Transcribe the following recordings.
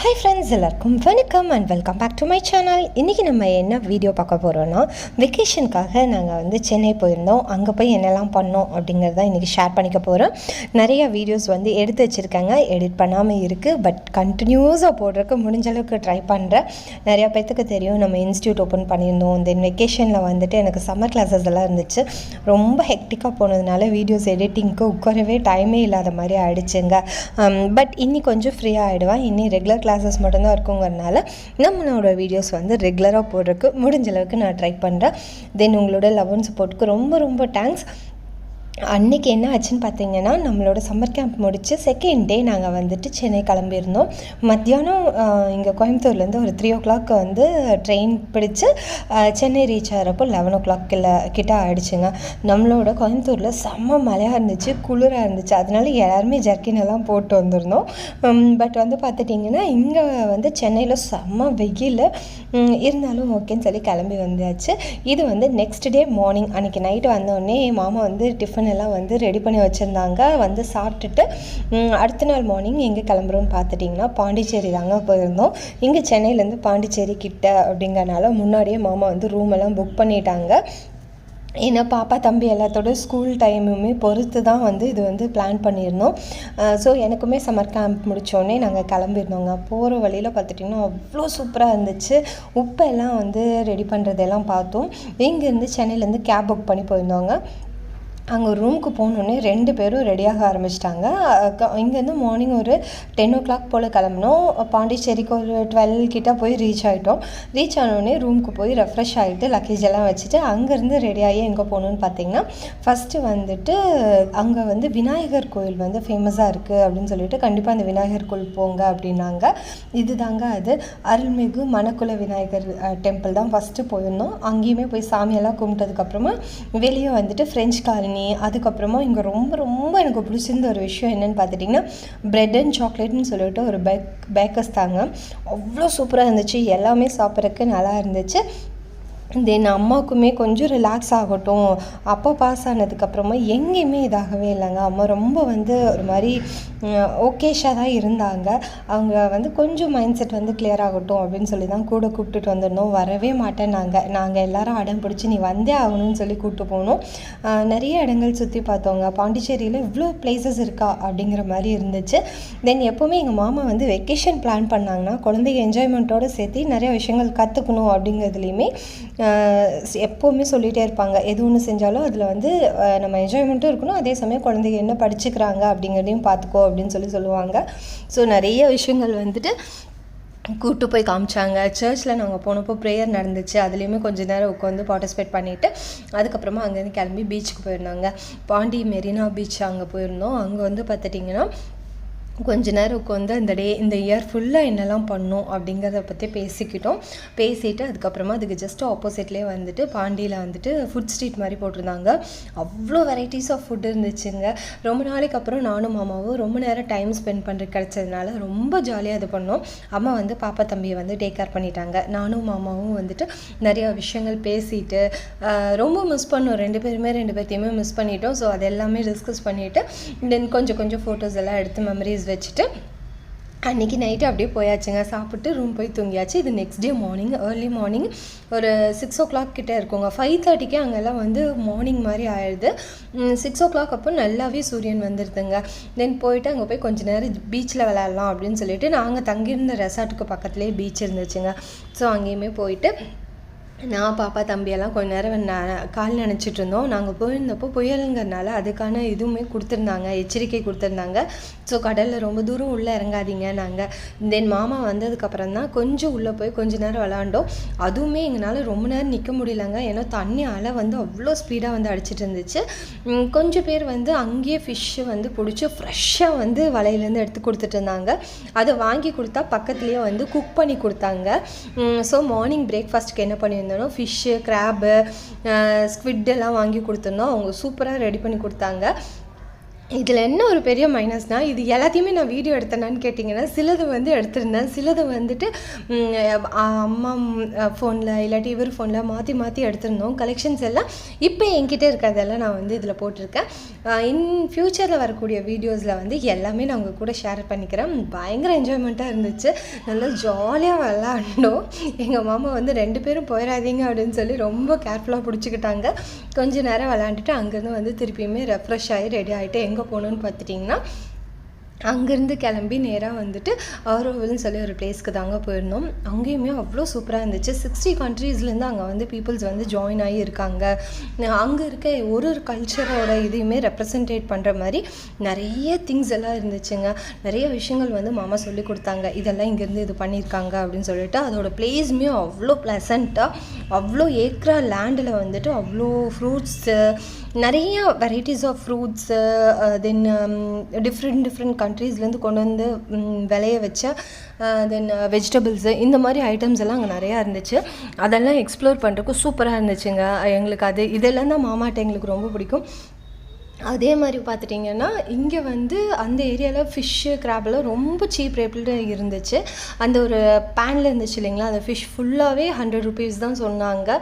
Friends எல்லாருக்கும் வணக்கம் and welcome back to my channel இன்றைக்கி நம்ம என்ன வீடியோ பார்க்க போகிறோன்னா வெக்கேஷனுக்காக நாங்கள் வந்து சென்னை போயிருந்தோம். அங்கே போய் என்னெல்லாம் பண்ணோம் அப்படிங்கிறத இன்றைக்கி ஷேர் பண்ணிக்க போகிறோம் நிறைய வீடியோஸ் வந்து எடுத்து வச்சுருக்காங்க. எடிட் பண்ணாமல் இருக்குது பட் கண்டினியூஸாக போடுறதுக்கு முடிஞ்ச அளவுக்கு ட்ரை பண்ணுறேன் நிறையா பேர்த்துக்கு தெரியும். நம்ம இன்ஸ்டியூட் ஓப்பன் பண்ணியிருந்தோம். தென் வெக்கேஷனில் வந்துட்டு எனக்கு சம்மர் கிளாஸஸ் எல்லாம் இருந்துச்சு. ரொம்ப ஹெக்டிக்காக போனதுனால வீடியோஸ் எடிட்டிங்க்கு உட்காரவே டைமே இல்லாத மாதிரி ஆயிடுச்சுங்க. Um, பட் இன்னி கொஞ்சம் ஃப்ரீயாக ஆகிடுவேன் இன்னி ரெகுலர் கிளாஸஸ் மட்டும்தான் இருக்குங்கிறனால நம்மளோட வீடியோஸ் வந்து ரெகுலராக போடுறதுக்கு முடிஞ்ச அளவுக்கு நான் ட்ரை பண்ணுறேன் தென் உங்களோட லவ் அண்ட் சப்போர்ட்டுக்கு ரொம்ப ரொம்ப தேங்க்ஸ் அன்னைக்கு என்ன ஆச்சுன்னு பார்த்தீங்கன்னா நம்மளோட சம்மர் கேம்ப் முடித்து செகண்ட் டே நாங்கள் வந்துட்டு சென்னை கிளம்பியிருந்தோம். மத்தியானம் இங்கே கோயம்புத்தூர்லேருந்து ஒரு த்ரீ ஓ கிளாக் வந்து ட்ரெயின் பிடிச்சி சென்னை ரீச் ஆகிறப்போ லெவன் ஓ கிளாக் கிட்ட ஆகிடுச்சுங்க நம்மளோட கோயம்புத்தூரில் செம்ம மழையாக இருந்துச்சு குளிராக இருந்துச்சு. அதனால எல்லாருமே ஜர்க்கின் எல்லாம் போட்டு வந்திருந்தோம். பட் வந்து பார்த்துட்டிங்கன்னா இங்கே வந்து சென்னையில் செம்ம வெயில். இருந்தாலும் ஓகேன்னு சொல்லி கிளம்பி வந்தாச்சு. இது வந்து நெக்ஸ்ட் டே மார்னிங் அன்றைக்கி நைட்டு வந்தோடனே மாமா வந்து டிஃபன் எல்லாம் வந்து ரெடி பண்ணி வச்சுருந்தாங்க. வந்து சாப்பிட்டுட்டு அடுத்த நாள் மார்னிங் எங்கே கிளம்புறோம்னு பார்த்துட்டிங்கன்னா பாண்டிச்சேரி தாங்க போயிருந்தோம். இங்கே சென்னையிலேருந்து பாண்டிச்சேரி கிட்ட அப்படிங்கிறனால முன்னாடியே மாமா வந்து ரூம் எல்லாம் புக் பண்ணிட்டாங்க. ஏன்னா பாப்பா தம்பி எல்லாத்தோட ஸ்கூல் டைமுமே பொறுத்து தான் வந்து இது வந்து பிளான் பண்ணியிருந்தோம். ஸோ எனக்குமே சம்மர் கேம்ப் முடித்தோடனே நாங்கள் கிளம்பியிருந்தோங்க. போகிற வழியில் பார்த்துட்டிங்கன்னா அவ்வளோ சூப்பராக இருந்துச்சு. உப்பெல்லாம் வந்து ரெடி பண்ணுறதெல்லாம் பார்த்தோம். இங்கேருந்து சென்னையிலேருந்து கேப் புக் பண்ணி போயிருந்தோங்க. அங்கே ரூமுக்கு போனோடனே ரெண்டு பேரும் ரெடியாக ஆரம்பிச்சிட்டாங்க. இங்கேருந்து மார்னிங் ஒரு டென் ஓ கிளாக் போல் கிளம்பினோம். பாண்டிச்சேரிக்கு ஒரு டுவெல் கிட்டே போய் ரீச் ஆகிட்டோம் ரீச் ஆனோடனே ரூமுக்கு போய் ரெஃப்ரெஷ் ஆகிட்டு லக்கேஜ் எல்லாம் வச்சுட்டு அங்கேருந்து ரெடியாகி எங்கே போகணுன்னு பார்த்தீங்கன்னா ஃபஸ்ட்டு வந்துட்டு அங்கே வந்து விநாயகர் கோயில் வந்து ஃபேமஸாக இருக்குது அப்படின்னு சொல்லிட்டு கண்டிப்பாக அந்த விநாயகர் கோயில் போங்க அப்படின்னாங்க. இதுதாங்க அது. அருள்மிகு மணக்குல விநாயகர் டெம்பிள் தான் ஃபஸ்ட்டு போயிருந்தோம். அங்கேயுமே போய் சாமியெல்லாம் கும்பிட்டதுக்கப்புறமா வெளியே வந்துட்டு ஃப்ரெஞ்ச் காலனி அதுக்கப்புறமா இங்கே ரொம்ப ரொம்ப எனக்கு பிடிச்சிருந்த ஒரு விஷயம் என்னென்னு பார்த்துட்டிங்கன்னா ப்ரெட் அண்ட் சாக்லேட்னு சொல்லிட்டு ஒரு பேக் பேக்கர்ஸ் தாங்க. அவ்வளோ சூப்பராக இருந்துச்சு. எல்லாமே சாப்பிட்றதுக்கு நல்லா இருந்துச்சு. தென் அம்மாவுக்குமே கொஞ்சம் ரிலாக்ஸ் ஆகட்டும். அப்பா பாஸ் ஆனதுக்கப்புறமா எங்கேயுமே இதாகவே இல்லைங்க. அம்மா ரொம்ப வந்து ஒரு மாதிரி ஓகேஷாக தான் இருந்தாங்க. அவங்க வந்து கொஞ்சம் மைண்ட் செட் வந்து கிளியர் ஆகட்டும் அப்படின்னு சொல்லி தான் கூட கூப்பிட்டுட்டு வந்துடணும் வரவே மாட்டேன் நாங்கள் நாங்கள் எல்லாரும் அடம் பிடிச்சி நீ வந்தே ஆகணும்னு சொல்லி கூப்பிட்டு போனோம். நிறைய இடங்கள் சுற்றி பார்த்தோங்க. பாண்டிச்சேரியில் இவ்வளோ பிளேசஸ் இருக்கா அப்படிங்கிற மாதிரி இருந்துச்சு. தென் எப்போவுமே எங்கள் மாமா வந்து வெக்கேஷன் பிளான் பண்ணாங்கன்னா குழந்தைங்க என்ஜாய்மெண்ட்டோடு சேர்த்து நிறைய விஷயங்கள் கற்றுக்கணும் அப்படிங்கிறதுலையுமே எப்போவுமே சொல்லிகிட்டே இருப்பாங்க. எது ஒன்று செஞ்சாலும் அதில் வந்து நம்ம என்ஜாய்மெண்ட்டும் இருக்கணும். அதே சமயம் குழந்தைங்க என்ன படிச்சுக்கிறாங்க அப்படிங்கிறதையும் பார்த்துக்கோ அப்படின்னு சொல்லி சொல்லுவாங்க. ஸோ நிறைய விஷயங்கள் வந்துட்டு கூட்டு போய் காமிச்சாங்க. சர்ச்சில் நாங்கள் போனப்போ ப்ரேயர் நடந்துச்சு. அதுலேயுமே கொஞ்சம் நேரம் உட்காந்து பார்ட்டிசிபேட் பண்ணிவிட்டு அதுக்கப்புறமா அங்கேருந்து கிளம்பி பீச்சுக்கு போயிருந்தாங்க. பாண்டி மெரினா பீச் அங்கே போயிருந்தோம். அங்கே வந்து பார்த்துட்டிங்கன்னா கொஞ்ச நேரம் உட்காந்து அந்த டே இந்த இயர் ஃபுல்லாக என்னெல்லாம் பண்ணோம் அப்படிங்கிறத பற்றி பேசிக்கிட்டோம். பேசிட்டு அதுக்கப்புறமா அதுக்கு ஜஸ்ட் ஆப்போசிட்லேயே வந்துட்டு பாண்டியில் வந்துட்டு ஃபுட் ஸ்ட்ரீட் மாதிரி போட்டிருந்தாங்க. அவ்வளோ வெரைட்டிஸ் ஆஃப் ஃபுட் இருந்துச்சுங்க. ரொம்ப நாளைக்கு அப்புறம் நானும் மாமாவும் ரொம்ப நேரம் டைம் ஸ்பெண்ட் பண்ணுறது கிடச்சதுனால ரொம்ப ஜாலியாக இது பண்ணோம். அம்மா வந்து பாப்பா தம்பியை வந்து டேக் கேர் பண்ணிட்டாங்க. நானும் மாமாவும் வந்துட்டு நிறையா விஷயங்கள் பேசிட்டு ரொம்ப மிஸ் பண்ணோம். ரெண்டு பேருமே ரெண்டு பேர்த்தையுமே மிஸ் பண்ணிட்டோம். ஸோ அது எல்லாமே டிஸ்கஸ் பண்ணிவிட்டு தென் கொஞ்சம் கொஞ்சம் ஃபோட்டோஸ் எல்லாம் எடுத்து மெமரிஸ் வச்சுட்டு அன்றைக்கி நைட்டு அப்படியே போயாச்சுங்க. சாப்பிட்டு ரூம் போய் தூங்கியாச்சு. இது next day morning early morning ஒரு சிக்ஸ் ஓ கிளாக் கிட்டே இருக்குங்க. ஃபைவ் தேர்ட்டிக்கே அங்கெல்லாம் வந்து மார்னிங் மாதிரி ஆயிடுது. சிக்ஸ் ஓ கிளாக் அப்போ நல்லாவே சூரியன் வந்துடுதுங்க தென் போயிட்டு அங்கே போய் கொஞ்ச நேரம் பீச்சில் விளையாடலாம் அப்படின்னு சொல்லிட்டு நாங்கள் தங்கியிருந்த ரெசார்ட்டுக்கு பக்கத்துலேயே பீச் இருந்துச்சுங்க. ஸோ அங்கேயுமே போயிட்டு நான் பாப்பா தம்பியெல்லாம் கொஞ்ச நேரம் ந- கால் நினச்சிட்டு இருந்தோம் நாங்கள் போயிருந்தப்போ புயலுங்கிறனால அதுக்கான இதுவுமே கொடுத்துருந்தாங்க எச்சரிக்கை கொடுத்துருந்தாங்க. ஸோ கடலில் ரொம்ப தூரம் உள்ளே இறங்காதீங்க நாங்கள் தென் மாமா வந்ததுக்கப்புறம் தான் கொஞ்சம் உள்ளே போய் கொஞ்ச நேரம் விளாண்டோம் அதுவுமே எங்களால் ரொம்ப நேரம் நிற்க முடியலங்க. ஏன்னா தண்ணி அலை வந்து அவ்வளோ ஸ்பீடாக வந்து அடிச்சிட்டு இருந்துச்சு. கொஞ்சம் பேர் வந்து அங்கேயே ஃபிஷ்ஷு வந்து பிடிச்சி ஃப்ரெஷ்ஷாக வந்து வலையிலேருந்து எடுத்து கொடுத்துட்டு இருந்தாங்க. அதை வாங்கி கொடுத்தா பக்கத்துலேயே வந்து குக் பண்ணி கொடுத்தாங்க. ஸோ மார்னிங் பிரேக்ஃபாஸ்ட்டுக்கு என்ன வாங்கியிருந்தோம் ஃபிஷ்ஷு கிராபு ஸ்குவிட் எல்லாம் வாங்கி கொடுத்துருந்தோம். அவங்க சூப்பராக ரெடி பண்ணி கொடுத்தாங்க. இதில் என்ன ஒரு பெரிய மைனஸ்னால் இது எல்லாத்தையுமே நான் வீடியோ எடுத்தேனான்னு கேட்டிங்கன்னா சிலது வந்து எடுத்திருந்தேன். சிலது வந்துட்டு அம்மா ஃபோனில் இல்லாட்டி இவர் ஃபோனில் மாற்றி மாற்றி எடுத்திருந்தோம். கலெக்ஷன்ஸ் எல்லாம் இப்போ என்கிட்ட இருக்கிறதெல்லாம் நான் வந்து இதில் போட்டிருக்கேன். இன் ஃப்யூச்சரில் வரக்கூடிய வீடியோஸில் வந்து எல்லாமே நான் உங்கள் கூட ஷேர் பண்ணிக்கிறேன். பயங்கர என்ஜாய்மெண்ட்டாக இருந்துச்சு. நல்லா ஜாலியாக விளாண்டோம் எங்கள் மாமா வந்து ரெண்டு பேரும் போயிடாதீங்க அப்படின்னு சொல்லி ரொம்ப கேர்ஃபுல்லாக பிடிச்சிக்கிட்டாங்க. கொஞ்ச நேரம் விளாண்டுட்டு அங்கேருந்து வந்து திருப்பியுமே ரெஃப்ரெஷ் ஆகி ரெடி ஆகிட்டு எங்கே போகணுன்னு பார்த்துட்டிங்கன்னா அங்கேருந்து கிளம்பி நேராக வந்துட்டு ஆரோவில்னு சொல்லி ஒரு பிளேஸ்க்கு தாங்க போயிருந்தோம். அங்கேயுமே அவ்வளோ சூப்பராக இருந்துச்சு. சிக்ஸ்டி கண்ட்ரீஸ்லேருந்து அங்கே வந்து பீப்புள்ஸ் வந்து ஜாயின் ஆகி இருக்காங்க. அங்கே இருக்க ஒரு ஒரு கல்ச்சரோட இதையுமே ரெப்ரசன்டேட் பண்ணுற மாதிரி நிறைய திங்ஸ் எல்லாம் இருந்துச்சுங்க. நிறைய விஷயங்கள் வந்து மாமா சொல்லி கொடுத்தாங்க. இதெல்லாம் இங்கேருந்து இது பண்ணியிருக்காங்க அப்படின்னு சொல்லிட்டு அதோட பிளேஸுமே அவ்வளோ ப்ளசண்ட்டாக அவ்வளோ ஏக்கரா லேண்டில் வந்துட்டு அவ்வளோ ஃப்ரூட்ஸு நிறைய varieties of fruits then different different கண்ட்ரீஸ்லேருந்து கொண்டு வந்து விளைய வச்ச uh, தென் வெஜிடபிள்ஸு uh, இந்த மாதிரி ஐட்டம்ஸ் எல்லாம் அங்கே நிறையா இருந்துச்சு. அதெல்லாம் எக்ஸ்ப்ளோர் பண்ணுறதுக்கு சூப்பராக இருந்துச்சுங்க. எங்களுக்கு அது இதெல்லாம் தான் மாமாட்ட எங்களுக்கு ரொம்ப பிடிக்கும். அதே மாதிரி பார்த்துட்டிங்கன்னா இங்கே வந்து அந்த ஏரியாவில் ஃபிஷ்ஷு கிராப்லாம் ரொம்ப சீப் ரேட்டில் இருந்துச்சு. அந்த ஒரு பேனில் இருந்துச்சு இல்லைங்களா? அந்த ஃபிஷ் ஃபுல்லாகவே ஹண்ட்ரட் ருபீஸ் தான் சொன்னாங்க.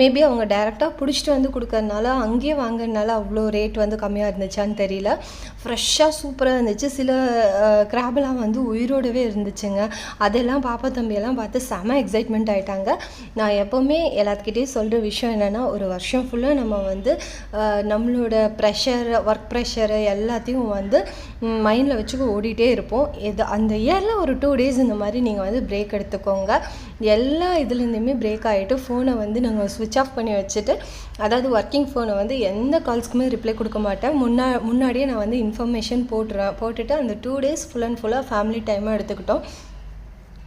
மேபி அவங்க டைரெக்டாக பிடிச்சிட்டு வந்து கொடுக்கறதுனால அங்கேயே வாங்குறதுனால அவ்வளோ ரேட் வந்து கம்மியாக இருந்துச்சான்னு தெரியல. ஃப்ரெஷ்ஷாக சூப்பராக இருந்துச்சு. சில க்ராப்லாம் வந்து உயிரோடவே இருந்துச்சுங்க. அதெல்லாம் பாப்பா தம்பியெல்லாம் பார்த்து செம எக்ஸைட்மெண்ட் ஆகிட்டாங்க நான் எப்போவுமே எல்லாத்துக்கிட்டேயும் சொல்கிற விஷயம் என்னென்னா ஒரு வருஷம் ஃபுல்லாக நம்ம வந்து நம்மளோட ப்ரெஷ் ப்ரெஷர் ஒர்க் ப்ரெஷரு எல்லாத்தையும் வந்து மைண்டில் வச்சு ஓடிட்டே இருப்போம். இது அந்த இயரில் ஒரு டூ டேஸ் இந்த மாதிரி நீங்கள் வந்து பிரேக் எடுத்துக்கோங்க. எல்லா இதுலேருந்துமே பிரேக் ஆகிட்டு ஃபோனை வந்து நாங்கள் ஸ்விட்ச் ஆஃப் பண்ணி வச்சுட்டு அதாவது ஒர்க்கிங் ஃபோனை வந்து எந்த கால்ஸ்க்குமே ரிப்ளை கொடுக்க மாட்டேன். முன்னா முன்னாடியே நான் வந்து இன்ஃபர்மேஷன் போட்டுறேன். போட்டுட்டு அந்த டூ டேஸ் ஃபுல் அண்ட் ஃபுல்லாக ஃபேமிலி டைமாக எடுத்துக்கிட்டோம்.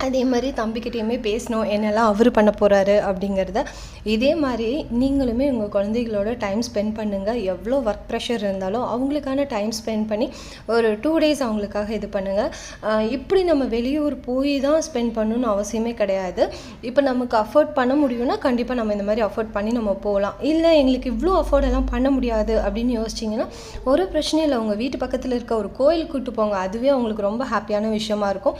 அதே மாதிரி தம்பிக்கிட்டேயுமே பேசணும் என்னெல்லாம் அவர் பண்ண போகிறாரு அப்படிங்கிறத இதே மாதிரி நீங்களுமே உங்கள் குழந்தைகளோட டைம் ஸ்பெண்ட் பண்ணுங்கள் எவ்வளோ ஒர்க் ப்ரெஷர் இருந்தாலும் அவங்களுக்கான டைம் ஸ்பெண்ட் பண்ணி ஒரு டூ டேஸ் அவங்களுக்காக இது பண்ணுங்கள் இப்படி நம்ம வெளியூர் போய் தான் ஸ்பெண்ட் பண்ணணும்னு அவசியமே கிடையாது. இப்போ நமக்கு அஃபோர்ட் பண்ண முடியும்னா கண்டிப்பாக நம்ம இந்த மாதிரி அஃபோர்ட் பண்ணி நம்ம போகலாம். இல்லை எங்களுக்கு இவ்வளோ அஃபோர்ட் எல்லாம் பண்ண முடியாது அப்படின்னு யோசிச்சிங்கன்னா ஒரு பிரச்சனையும் இல்லை. உங்கள் வீட்டு பக்கத்தில் இருக்க ஒரு கோயில் கூட்டு போங்க. அதுவே அவங்களுக்கு ரொம்ப ஹாப்பியான விஷயமா இருக்கும்.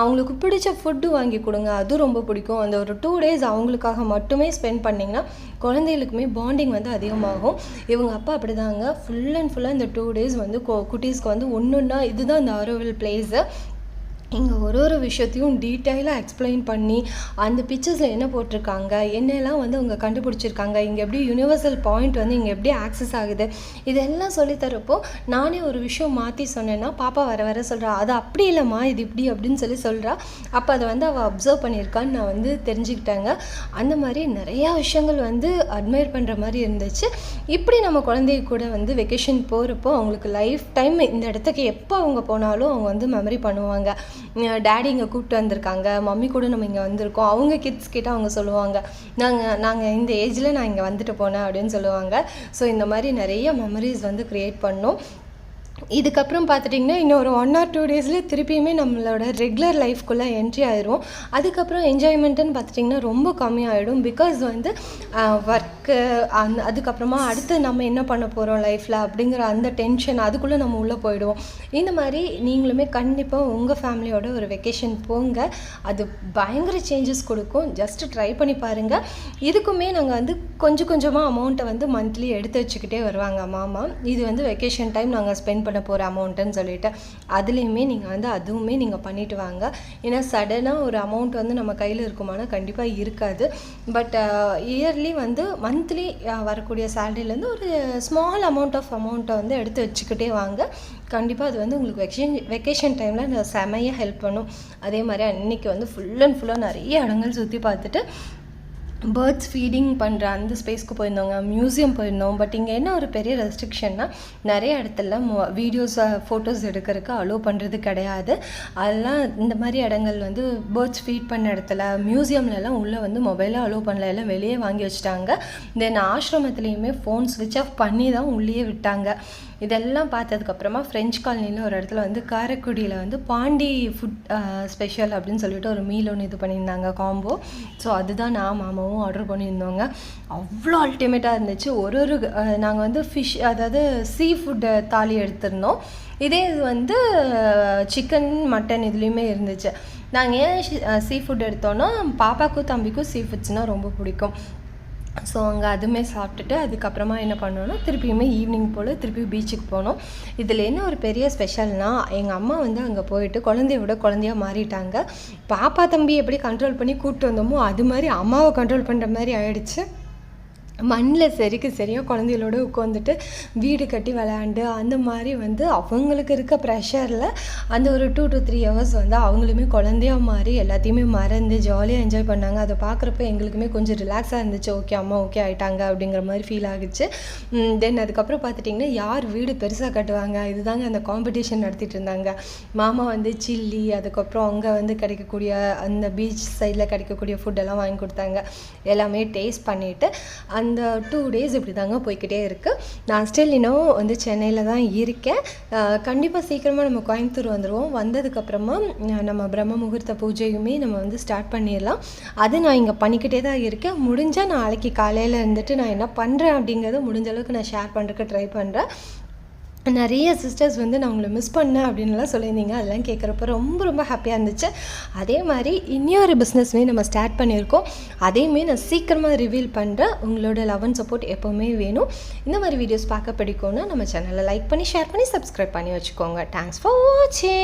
அவங்களுக்கு பிடிச்ச ஃபுட்டு வாங்கி கொடுங்க. அது ரொம்ப பிடிக்கும். அந்த ஒரு டூ டேஸ் அவங்களுக்காக மட்டுமே ஸ்பெண்ட் பண்ணிங்கன்னா குழந்தைகளுக்குமே பாண்டிங் வந்து அதிகமாகும். இவங்க அப்பா அப்படிதாங்க. ஃபுல் அண்ட் ஃபுல்லாக இந்த டூ டேஸ் வந்து குட்டீஸ்க்கு வந்து ஒன்று ஒன்றா இதுதான் இந்த ஆரோவில் பிளேஸு இங்கே ஒரு ஒரு விஷயத்தையும் டீட்டெயிலாக எக்ஸ்பிளைன் பண்ணி அந்த பிக்சர்ஸில் என்ன போட்டிருக்காங்க என்னெல்லாம் வந்து அவங்க கண்டுபிடிச்சிருக்காங்க இங்கே எப்படி யுனிவர்சல் பாயிண்ட் வந்து இங்கே எப்படி ஆக்சஸ் ஆகுது இதெல்லாம் சொல்லித் தரப்போ நானே ஒரு விஷயம் மாற்றி சொன்னேன்னா பாப்பா வர வர சொல்கிறா அது அப்படி இல்லைம்மா இது இப்படி அப்படின்னு சொல்லி சொல்கிறா அப்போ அதை வந்து அவள் அப்சர்வ் பண்ணியிருக்கான்னு நான் வந்து தெரிஞ்சுக்கிட்டேங்க. அந்த மாதிரி நிறையா விஷயங்கள் வந்து அட்மையர் பண்ணுற மாதிரி இருந்துச்சு. இப்படி நம்ம குழந்தைய கூட வந்து வெக்கேஷன் போகிறப்போ அவங்களுக்கு லைஃப் டைம் இந்த இடத்துக்கு எப்போ அவங்க போனாலும் அவங்க வந்து மெமரி பண்ணுவாங்க. டேடி இங்கே கூப்பிட்டு வந்திருக்காங்க. மம்மி கூட நம்ம இங்கே வந்திருக்கோம். அவங்க கிட்ஸ் கிட்ட அவங்க சொல்லுவாங்க நாங்கள் நாங்கள் இந்த ஏஜில் நான் இங்கே வந்துட்டு போனேன் அப்படின்னு சொல்லுவாங்க. ஸோ இந்த மாதிரி நிறைய மெமரிஸ் வந்து க்ரியேட் பண்ணோம். இதுக்கப்புறம் பார்த்துட்டிங்கன்னா இன்னும் ஒரு ஒன் ஆர் டூ டேஸில் திருப்பியுமே நம்மளோட ரெகுலர் லைஃப்குள்ளே என்ட்ரி ஆயிரும். அதுக்கப்புறம் என்ஜாய்மெண்ட்டுன்னு பார்த்துட்டிங்கன்னா ரொம்ப கம்மியாயிடும். பிகாஸ் வந்து ஒர்க்கு அந் அதுக்கப்புறமா அடுத்து நம்ம என்ன பண்ண போகிறோம் லைஃப்பில் அப்படிங்கிற அந்த டென்ஷன் அதுக்குள்ளே நம்ம உள்ளே போயிடுவோம். இந்த மாதிரி நீங்களுமே கண்டிப்பாக உங்கள் ஃபேமிலியோட ஒரு வெக்கேஷன் போங்க. அது பயங்கர சேஞ்சஸ் கொடுக்கும். ஜஸ்ட் ட்ரை பண்ணி பாருங்கள் இதுக்குமே நாங்கள் வந்து கொஞ்சம் கொஞ்சமாக அமௌண்ட்டை வந்து மந்த்லி எடுத்து வச்சுக்கிட்டே வருவாங்க மாமா. இது வந்து வெக்கேஷன் டைம் நாங்கள் ஸ்பெண்ட் பண்ண போகிற அமௌண்ட்டுன்னு சொல்லிட்டு அதுலேயுமே நீங்கள் வந்து அதுவுமே நீங்கள் பண்ணிட்டு வாங்க. ஏன்னா சடனாக ஒரு அமௌண்ட் வந்து நம்ம கையில் இருக்குமானா கண்டிப்பாக இருக்காது. பட் இயர்லி வந்து மந்த்லி வரக்கூடிய சேலரியிலேருந்து ஒரு ஸ்மால் அமௌண்ட் ஆஃப் அமௌண்ட்டை வந்து எடுத்து வச்சுக்கிட்டே வாங்க. கண்டிப்பாக அது வந்து உங்களுக்கு வெக்கேஷன் வெக்கேஷன் டைமில் செமையாக ஹெல்ப் பண்ணும். அதே மாதிரி அன்றைக்கி வந்து ஃபுல் அண்ட் ஃபுல்லாக நிறைய இடங்கள் சுற்றி பார்த்துட்டு பேர்ட்ஸ் ஃபீடிங் பண்ணுற அந்த ஸ்பேஸ்க்கு போயிருந்தோங்க மியூசியம் போயிருந்தோம். பட் இங்கே என்ன ஒரு பெரிய ரெஸ்ட்ரிக்ஷன்னா நிறைய இடத்துல வீடியோஸை ஃபோட்டோஸ் எடுக்கிறதுக்கு அலோவ் பண்ணுறது கிடையாது. அதெல்லாம் இந்த மாதிரி இடங்கள் வந்து பேர்ட்ஸ் ஃபீட் பண்ண இடத்துல மியூசியம்லலாம் உள்ளே வந்து மொபைலாக அலோவ் பண்ணல எல்லாம் வெளியே வாங்கி வச்சுட்டாங்க. தென் ஆசிரமத்துலேயுமே ஃபோன் ஸ்விட்ச் ஆஃப் பண்ணி தான் உள்ளேயே விட்டாங்க. இதெல்லாம் பார்த்ததுக்கப்புறமா ஃப்ரெஞ்ச் காலனியில் ஒரு இடத்துல வந்து காரைக்குடியில் வந்து பாண்டி ஃபுட் ஸ்பெஷல் அப்படின்னு சொல்லிட்டு ஒரு மீல் ஒன்று இது பண்ணியிருந்தாங்க காம்போ ஸோ அதுதான் நான் மாமாவும் ஆர்டர் பண்ணியிருந்தோங்க அவ்வளோ அல்டிமேட்டாக இருந்துச்சு. ஒரு ஒரு நாங்கள் வந்து ஃபிஷ் அதாவது சீ ஃபுட்டு தாலி எடுத்திருந்தோம். இதே இது வந்து சிக்கன் மட்டன் இதுலேயுமே இருந்துச்சு. நாங்கள் ஏன் சீ ஃபுட் எடுத்தோன்னா பாப்பாக்கும் தம்பிக்கும் சீ ஃபுட்ஸ்னால் ரொம்ப பிடிக்கும். ஸோ அங்கே அதுவுமே சாப்பிட்டுட்டு அதுக்கப்புறமா என்ன பண்ணோன்னா திருப்பியுமே ஈவினிங் போல் திருப்பி பீச்சுக்கு போனோம். இதில் என்ன ஒரு பெரிய ஸ்பெஷல்னால் எங்கள் அம்மா வந்து அங்கே போயிட்டு குழந்தைய விட மாறிட்டாங்க. பாப்பா தம்பி எப்படி கண்ட்ரோல் பண்ணி கூப்பிட்டு வந்தோமோ அது மாதிரி அம்மாவை கண்ட்ரோல் பண்ணுற மாதிரி ஆயிடுச்சு. மண்ணில் சரிக்கு சரியாக குழந்தைகளோட உட்காந்துட்டு வீடு கட்டி விளையாண்டு அந்த மாதிரி வந்து அவங்களுக்கு இருக்க ப்ரெஷரில் அந்த ஒரு டூ டு த்ரீ ஹவர்ஸ் வந்து அவங்களுமே குழந்தையா மாறி எல்லாத்தையுமே மறந்து ஜாலியாக என்ஜாய் பண்ணாங்க. அதை பார்க்குறப்ப எங்களுக்குமே கொஞ்சம் ரிலாக்ஸாக இருந்துச்சு. ஓகே அம்மா ஓகே ஆகிட்டாங்க அப்படிங்கிற மாதிரி ஃபீல் ஆகுச்சு. தென் அதுக்கப்புறம் பார்த்துட்டிங்கன்னா யார் வீடு பெருசாக கட்டுவாங்க? இதுதாங்க அந்த காம்படிஷன் நடத்திட்டு இருந்தாங்க. மாமா வந்து சில்லி அதுக்கப்புறம் அங்கே வந்து கிடைக்கக்கூடிய அந்த பீச் சைடில் கிடைக்கக்கூடிய ஃபுட்டெல்லாம் வாங்கி கொடுத்தாங்க. எல்லாமே டேஸ்ட் பண்ணிவிட்டு அந்த அந்த டூ டேஸ் இப்படி தாங்க போய்க்கிட்டே இருக்குது நான் ஸ்டில் இன்னும் வந்து சென்னையில் தான் இருக்கேன். கண்டிப்பாக சீக்கிரமாக நம்ம கோயம்புத்தூர் வந்துடுவோம் வந்ததுக்கப்புறமா நம்ம பிரம்ம முகூர்த்த பூஜையுமே நம்ம வந்து ஸ்டார்ட் பண்ணிடலாம். அது நான் இங்கே பண்ணிக்கிட்டே தான் இருக்கேன். முடிஞ்சால் நாளைக்கு காலையில் இருந்துட்டு நான் என்ன பண்ணுறேன் அப்படிங்கிறத முடிஞ்ச அளவுக்கு நான் ஷேர் பண்ணுறதுக்கு ட்ரை பண்ணுறேன் நிறைய சிஸ்டர்ஸ் வந்து நான் உங்களை மிஸ் பண்ணேன் அப்படின்லாம் சொல்லியிருந்தீங்க. அதெல்லாம் கேட்குறப்ப ரொம்ப ரொம்ப ஹாப்பியாக இருந்துச்சு. அதே மாதிரி இன்னொரு பிஸ்னஸ்மே நம்ம ஸ்டார்ட் பண்ணியிருக்கோம். அதையுமே நான் சீக்கிரமாக ரிவீல் பண்ணுறேன் உங்களோட லவ் அண்ட் சப்போர்ட் எப்போவுமே வேணும். இந்த மாதிரி வீடியோஸ் பார்க்க பிடிக்கும்னா நம்ம சேனலை லைக் பண்ணி ஷேர் பண்ணி சப்ஸ்கிரைப் பண்ணி வச்சுக்கோங்க. தேங்க்ஸ் ஃபார் வாட்சிங்